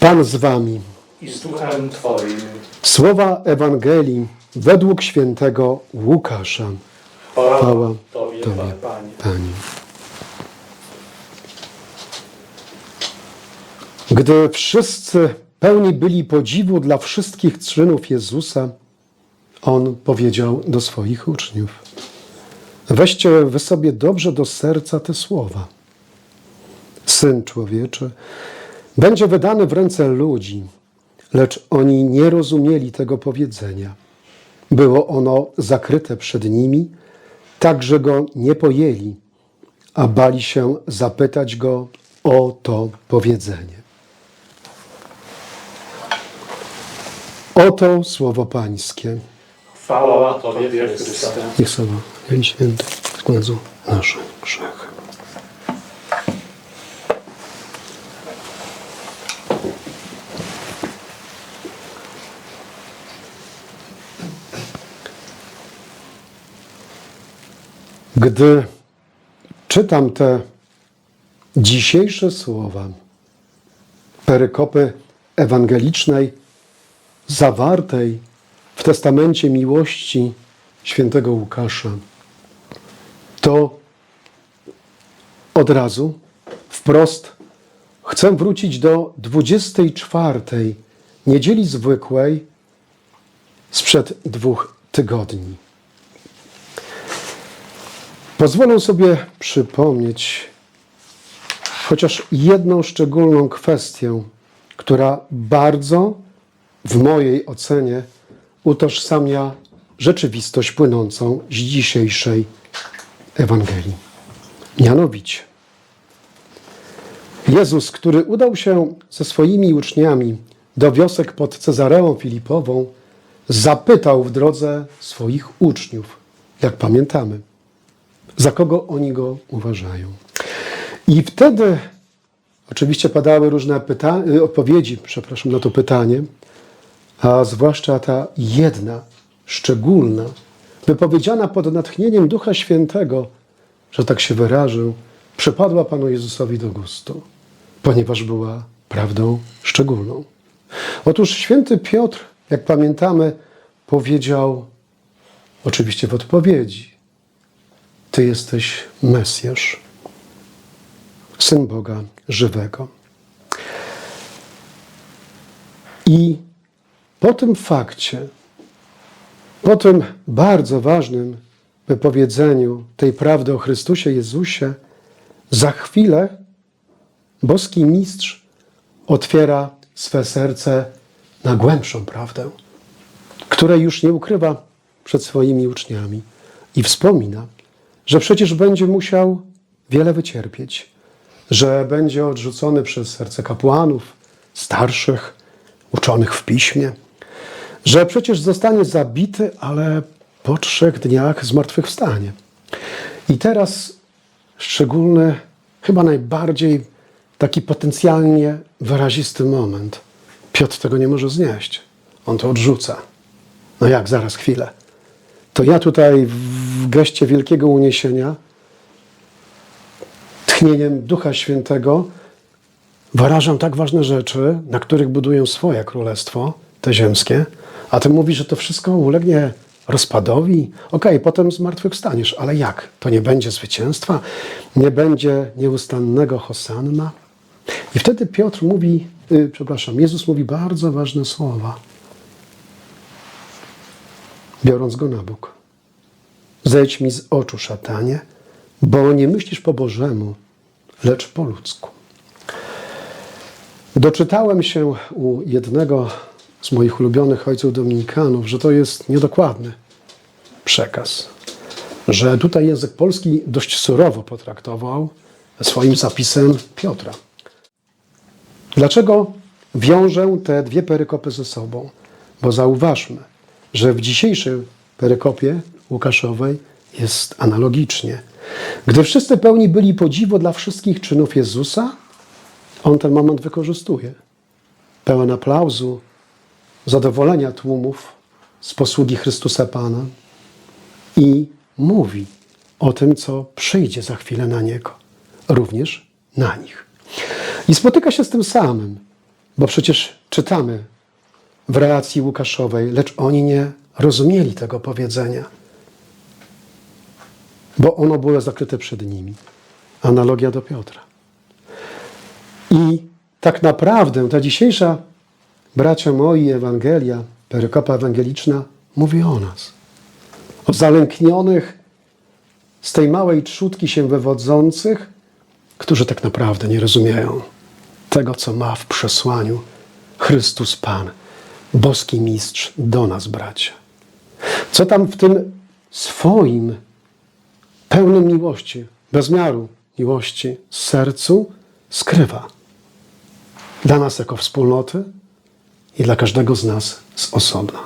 Pan z wami. i z duchem Twoim. Słowa Ewangelii według świętego Łukasza. Chwała Tobie, Tobie. Panie. Pani. Gdy wszyscy pełni byli podziwu dla wszystkich czynów Jezusa, On powiedział do swoich uczniów: Weźcie wy sobie dobrze do serca te słowa. Syn człowieczy będzie wydany w ręce ludzi, lecz oni nie rozumieli tego powiedzenia. Było ono zakryte przed nimi, tak że go nie pojęli, a bali się zapytać go o to powiedzenie. Oto słowo Pańskie. Chwała Tobie, Chryste. Niech słowo Dzień Święty składzą nasze grzechy. Gdy czytam te dzisiejsze słowa perykopy ewangelicznej zawartej w testamencie miłości świętego Łukasza, to od razu wprost chcę wrócić do 24 niedzieli zwykłej sprzed dwóch tygodni. Pozwolę sobie przypomnieć chociaż jedną szczególną kwestię, która bardzo w mojej ocenie utożsamia rzeczywistość płynącą z dzisiejszej Ewangelii. Mianowicie, Jezus, który udał się ze swoimi uczniami do wiosek pod Cezareą Filipową, zapytał w drodze swoich uczniów, jak pamiętamy, za kogo oni go uważają. I wtedy oczywiście padały różne y, odpowiedzi, przepraszam, na to pytanie, a zwłaszcza ta jedna, szczególna, wypowiedziana pod natchnieniem Ducha Świętego, że tak się wyrażę, przypadła Panu Jezusowi do gustu, ponieważ była prawdą szczególną. Otóż święty Piotr, jak pamiętamy, powiedział, oczywiście w odpowiedzi, Ty jesteś Mesjasz, Syn Boga żywego. I po tym fakcie, po tym bardzo ważnym wypowiedzeniu tej prawdy o Chrystusie Jezusie, za chwilę boski mistrz otwiera swe serce na głębszą prawdę, której już nie ukrywa przed swoimi uczniami i wspomina, że przecież będzie musiał wiele wycierpieć, że będzie odrzucony przez serce kapłanów, starszych, uczonych w piśmie, że przecież zostanie zabity, ale po trzech dniach zmartwychwstanie. I teraz szczególny, chyba najbardziej taki potencjalnie wyrazisty moment. Piotr tego nie może znieść. On to odrzuca. No jak, zaraz, chwilę. To ja tutaj w geście wielkiego uniesienia, tchnieniem Ducha Świętego, wyrażam tak ważne rzeczy, na których buduję swoje królestwo, te ziemskie, a ty mówisz, że to wszystko ulegnie rozpadowi. Okej, potem zmartwychwstaniesz, ale jak? To nie będzie zwycięstwa? Nie będzie nieustannego hosanna? I wtedy Piotr mówi, y, przepraszam, Jezus mówi bardzo ważne słowa, biorąc go na bok. Zejdź mi z oczu, szatanie, bo nie myślisz po Bożemu, lecz po ludzku. Doczytałem się u jednego z moich ulubionych ojców dominikanów, że to jest niedokładny przekaz. Że tutaj język polski dość surowo potraktował swoim zapisem Piotra. Dlaczego wiążę te dwie perykopy ze sobą? Bo zauważmy, że w dzisiejszej perykopie Łukaszowej jest analogicznie. Gdy wszyscy pełni byli podziwu dla wszystkich czynów Jezusa, on ten moment wykorzystuje. Pełen aplauzu, zadowolenia tłumów z posługi Chrystusa Pana i mówi o tym, co przyjdzie za chwilę na Niego, również na nich. I spotyka się z tym samym, Bo przecież czytamy w relacji Łukaszowej, lecz oni nie rozumieli tego powiedzenia, bo ono było zakryte przed nimi. Analogia do Piotra. I tak naprawdę ta dzisiejsza, bracia moi, Ewangelia, perykopa ewangeliczna mówi o nas. O zalęknionych, z tej małej trzutki się wywodzących, którzy tak naprawdę nie rozumieją tego, co ma w przesłaniu Chrystus Pan, boski mistrz do nas, bracia. Co tam w tym swoim, pełnym miłości, bezmiaru miłości sercu skrywa dla nas jako wspólnoty i dla każdego z nas z osobna.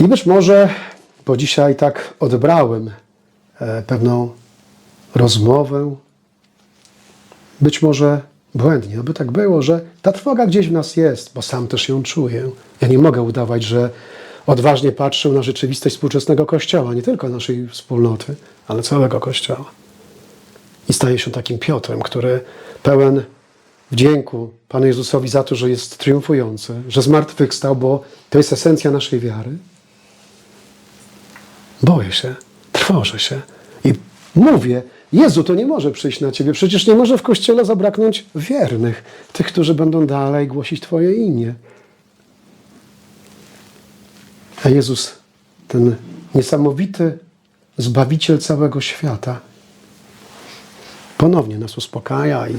I być może, bo dzisiaj tak odbrałem e, pewną rozmowę, być może błędnie, aby tak było, że ta trwoga gdzieś w nas jest, bo sam też ją czuję. Ja nie mogę udawać, że odważnie patrzę na rzeczywistość współczesnego Kościoła, nie tylko naszej wspólnoty, ale całego Kościoła. I staje się takim Piotrem, który pełen wdzięku Panu Jezusowi za to, że jest triumfujący, że zmartwychwstał, bo to jest esencja naszej wiary. Boję się, trwożę się mówię, Jezu, to nie może przyjść na Ciebie. Przecież nie może w Kościele zabraknąć wiernych, tych, którzy będą dalej głosić Twoje imię. A Jezus, ten niesamowity Zbawiciel całego świata, ponownie nas uspokaja i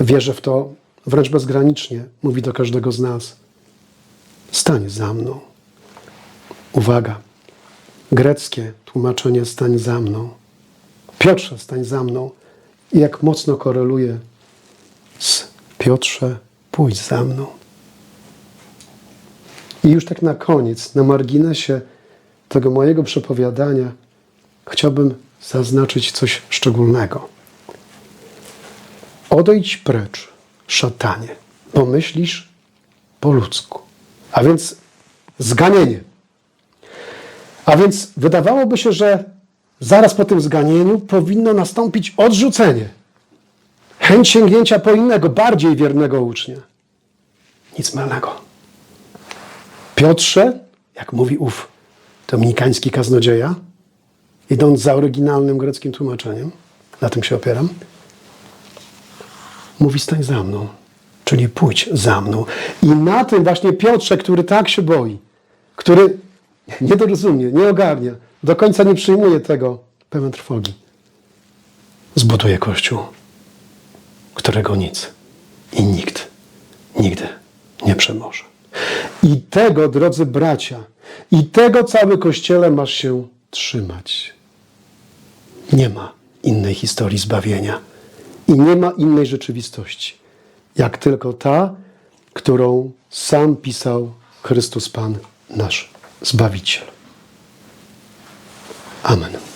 wierzę w to wręcz bezgranicznie. Mówi do każdego z nas: stań za mną. Uwaga, greckie tłumaczenie stań za mną. Piotrze, stań za mną. I jak mocno koreluje z Piotrze, pójdź za mną. I już tak na koniec, na marginesie tego mojego przepowiadania, chciałbym zaznaczyć coś szczególnego. Odejdź precz, szatanie, bo myślisz po ludzku. A więc zganienie. A więc wydawałoby się, że zaraz po tym zganieniu powinno nastąpić odrzucenie. Chęć sięgnięcia po innego, bardziej wiernego ucznia. Nic mylnego. Piotrze, jak mówi ów dominikański kaznodzieja, idąc za oryginalnym greckim tłumaczeniem, na tym się opieram, mówi stań za mną, czyli pójdź za mną. I na tym właśnie Piotrze, który tak się boi, który nie dorozumie, nie ogarnia, do końca nie przyjmuje tego, pełen trwogi, zbuduje Kościół, którego nic i nikt nigdy nie przemoże. I tego, drodzy bracia, i tego cały Kościele masz się trzymać. Nie ma innej historii zbawienia i nie ma innej rzeczywistości, jak tylko ta, którą sam pisał Chrystus Pan, nasz Zbawiciel. Amen.